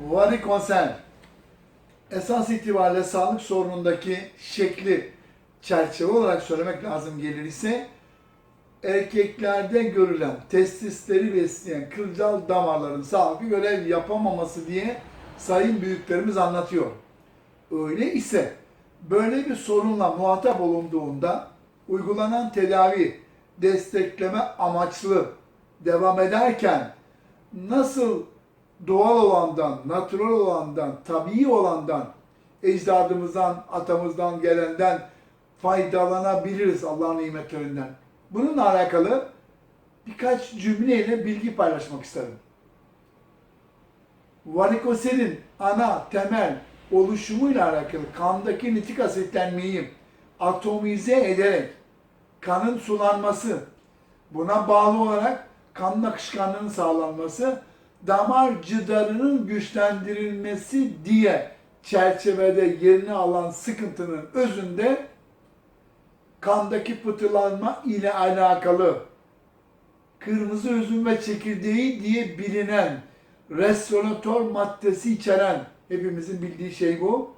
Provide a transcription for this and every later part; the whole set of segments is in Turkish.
Varikonsel esas itibariyle sağlık sorunundaki şekli çerçeve olarak söylemek lazım gelir ise erkeklerde görülen testisleri besleyen kılcal damarların sağlıklı görev yapamaması diye sayın büyüklerimiz anlatıyor. Öyle ise böyle bir sorunla muhatap olunduğunda uygulanan tedavi destekleme amaçlı devam ederken nasıl doğal olandan, natural olandan, tabii olandan, ecdadımızdan, atamızdan gelenden faydalanabiliriz Allah'ın nimetlerinden. Bununla alakalı birkaç cümleyle bilgi paylaşmak isterim. Varikoselin ana temel oluşumuyla alakalı kandaki nitrik asitlenmeyi atomize ederek kanın sulanması, buna bağlı olarak kanın akışkanlığının sağlanması, damar cidarının güçlendirilmesi diye çerçevede yerini alan sıkıntının özünde kandaki pıhtılanma ile alakalı kırmızı üzüm ve çekirdeği diye bilinen restoratör maddesi içeren hepimizin bildiği şey bu.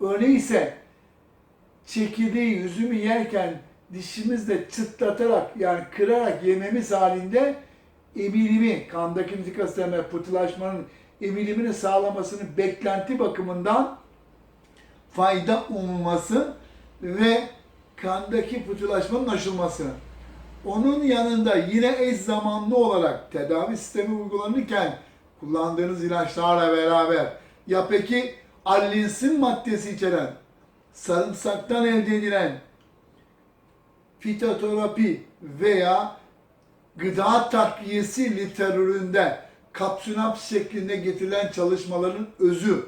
Öyleyse çekirdeği, üzümü yerken dişimizle çıtlatarak yani kırarak yememiz halinde emilimi, kandaki nitrik asitlenme, pıhtılaşmanın emilimini sağlamasını beklenti bakımından fayda umulması ve kandaki pıhtılaşmanın aşılması. Onun yanında yine eş zamanlı olarak tedavi sistemi uygulanırken kullandığınız ilaçlarla beraber ya peki allinsin maddesi içeren sarımsaktan elde edilen fitoterapi veya gıda takviyesi literatüründe kapsünaps şeklinde getirilen çalışmaların özü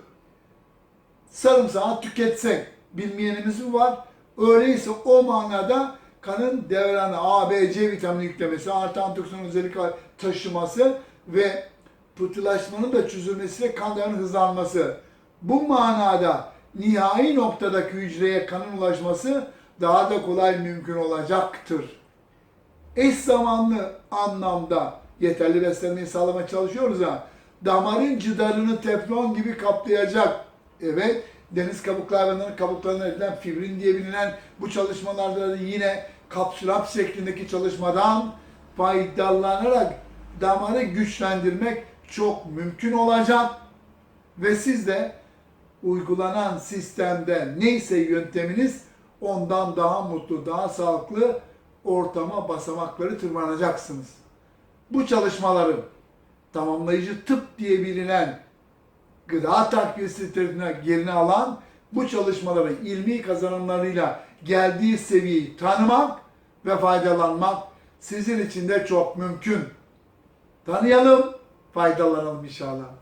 sarımsağı tüketsek bilmeyenimiz mi var? Öyleyse o manada kanın devranı A, B, C vitamini yüklemesi, artı antioksidan özellik taşıması ve pıhtılaşmanın da çözülmesiyle kan devranının hızlanması. Bu manada nihai noktadaki hücreye kanın ulaşması daha da kolay mümkün olacaktır. Eş zamanlı anlamda yeterli beslenmeyi sağlamaya çalışıyoruz ha. Damarın cidarını teflon gibi kaplayacak. Evet, deniz kabuklarının kabuklarına edilen fibrin diye bilinen bu çalışmalarda da yine kapsülap şeklindeki çalışmadan faydalanarak damarı güçlendirmek çok mümkün olacak. Ve siz de uygulanan sistemde neyse yönteminiz ondan daha mutlu, daha sağlıklı ortama basamakları tırmanacaksınız. Bu çalışmaların tamamlayıcı tıp diye bilinen gıda takviyesi literatürüne yerini alan bu çalışmaları ilmi kazanımlarıyla geldiği seviyeyi tanımak ve faydalanmak sizin için de çok mümkün. Tanıyalım, faydalanalım inşallah.